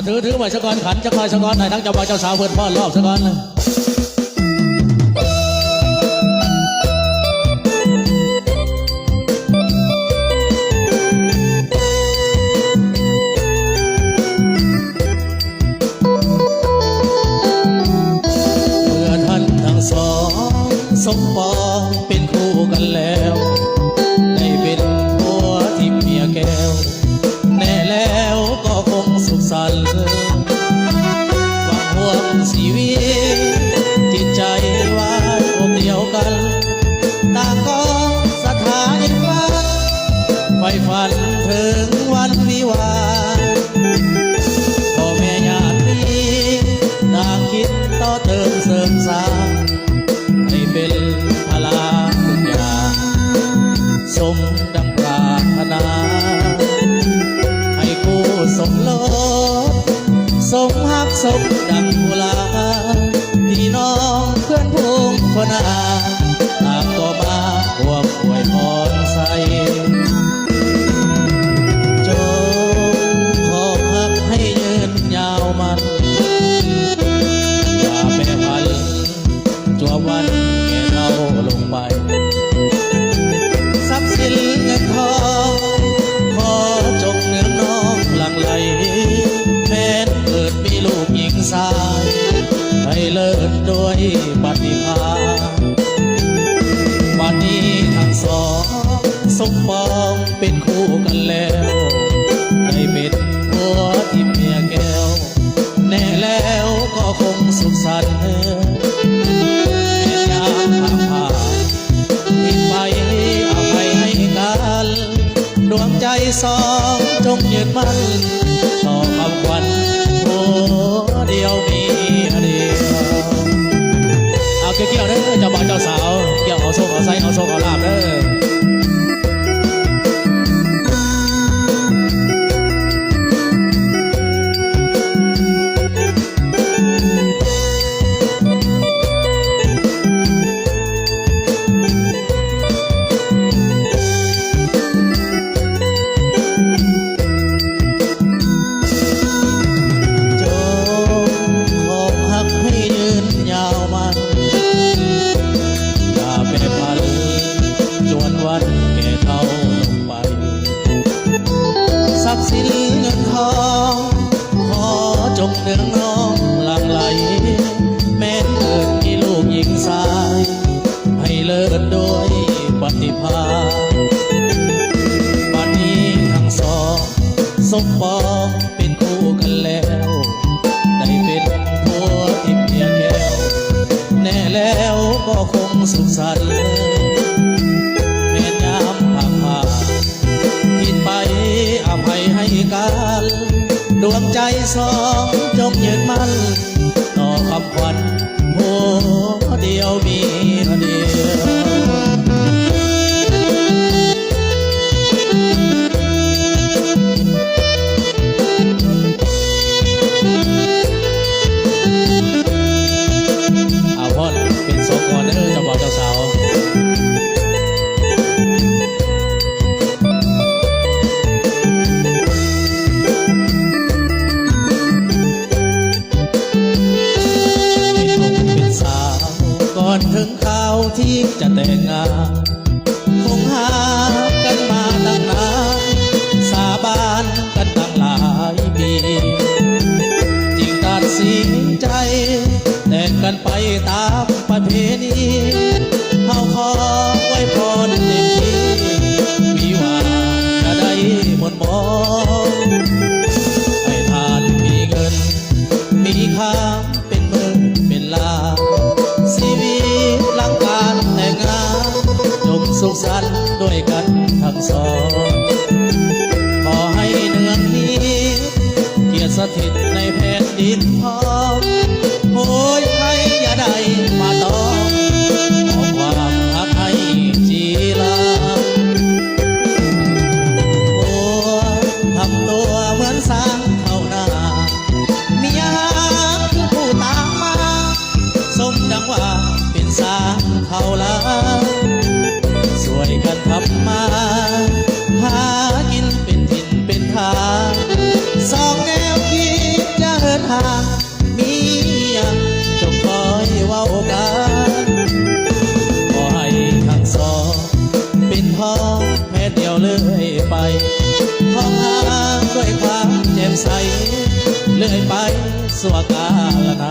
าถือถือไว้สะก่อนขันจะคอยสะก่อนไหนทั้งเจ้าบ่าวเจ้าสาวเพื่อนพ่อรอบสะก่อนเลยเมื่อท่านทั้งสองสมปอง ฝันถึงวันวิวา แน่แล้วก็คงสุขสันต์แม่ยามผ่าผ่าทิ้งไปอภัยให้กันดวงใจสองจงยืนมั่นต่อคำขวัญผัวเดียวมีเดียวเอาเกี่ยวๆเด้อเจ้าบ่าวเจ้าสาว เกี่ยวเอาโซ่เอาไส้เอาโซ่เอาลาบเด้อ เลิศโดยปฏิภาณบัดนี้ทั้งสองสมปองเป็นคู่กันแล้ว ได้เป็นผัวที่เมียแก้ว แน่แล้วก็คงสุขสันต์แม่นยามผ่าผ่านผิดไปอภัยให้กันดวงใจสองจงยืนมั่นต่อคำขวัญผัวเดียวมี 天จะแต่งงาน ด้วยกันทั้งสอง ขอให้เนืองนี้ เกียรติสถิตในแผ่นดินพอโอ้ยใครยาไดมาตอขอความรักจีลาโอ้ทำตัวเหมือนสางเขาหนาเมียกูตามมา สมดังว่าเป็นสางเข้าลา ขับมา หากินเป็นทินเป็นทางสองแนวคิดจะเหินห่าง มีอย่างจะคอยว่าโอกาสขอให้ทั้งสองเป็นพ่อแม่เดียวเลยไปขอหาด้วยความแจ่มใส เลยไปสวกาลนา